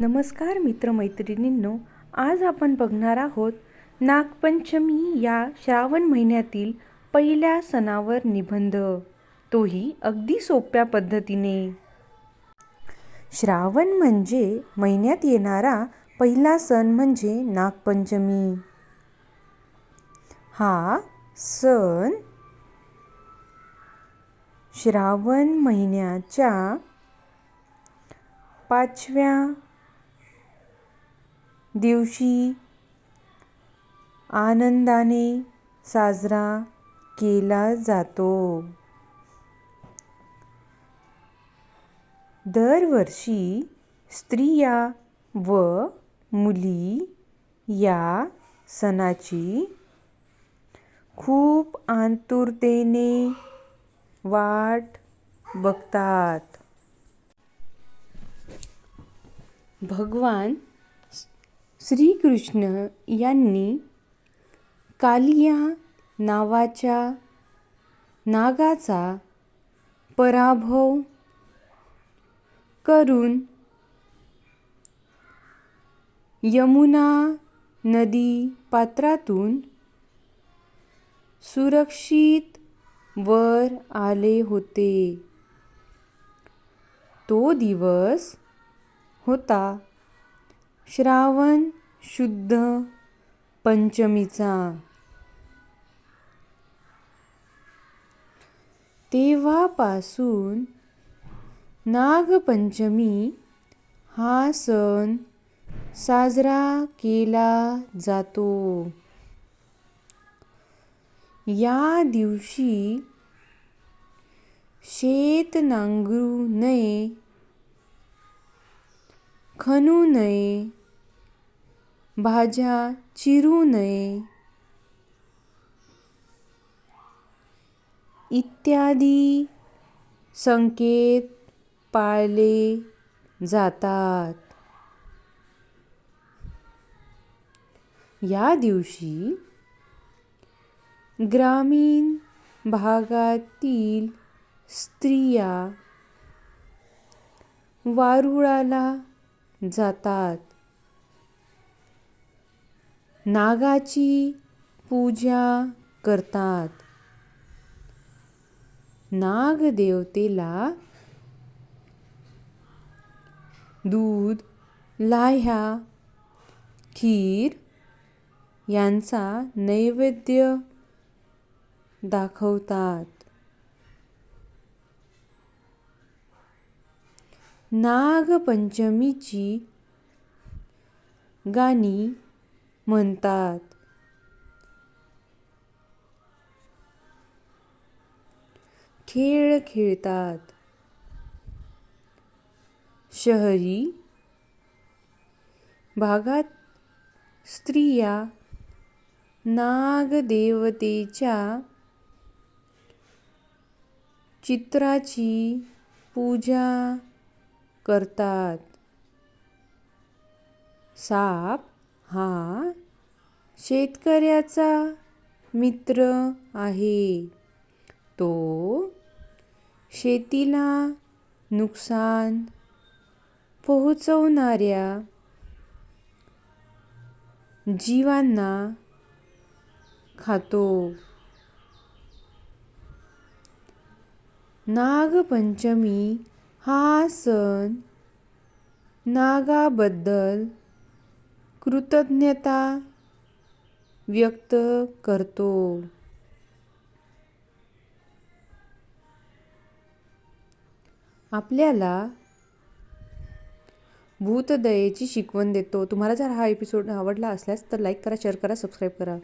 नमस्कार मित्रमैत्रिणींनो आज आपण बघणार आहोत नागपंचमी या श्रावण महिन्यातील पहिल्या सणावर निबंध. तोही अगदी सोप्या पद्धतीने. श्रावण म्हणजे महिन्यात येणारा पहिला सण म्हणजे नागपंचमी. हा सण श्रावण महिन्याच्या पाचव्या दिवशी आनंदाने साजरा केला जातो. दरवर्षी स्त्रिया व मुली या सणाची खूप आतुरतेने वाट बघतात. भगवान श्रीकृष्ण यांनी कालिया नावाच्या नागाचा पराभव करून यमुना नदी पात्रातून सुरक्षित वर आले होते. तो दिवस होता श्रावण शुद्ध पंचमीचा. तेव्हापासून नागपंचमी हा सण साजरा केला जातो. या दिवशी शेत नांगरू नये खणू नये भाज्या चिरू नये. इत्यादी संकेत पाळले जातात. या दिवशी ग्रामीण भागातील स्त्रिया वारुळाला जातात. नागाची पूजा करतात. नागदेवतेला दूध लाह्या खीर यांचा नैवेद्य दाखवतात. नागपंचमीची गाणी म्हणतात. खेळ खेळतात. शहरी भागात स्त्रिया नागदेवतेच्या चित्राची पूजा करतात. साप हा शेतकऱ्याचा मित्र आहे. तो शेतीला नुकसान पोहोचवणाऱ्या जीवांना खातो. नागपंचमी हा सण नागाबद्दल कृतज्ञता व्यक्त करतो. आपल्याला भूतदयेची शिकवण देतो. तुम्हाला जर हा एपिसोड आवडला असल्यास तर लाईक करा शेअर करा सबस्क्राईब करा.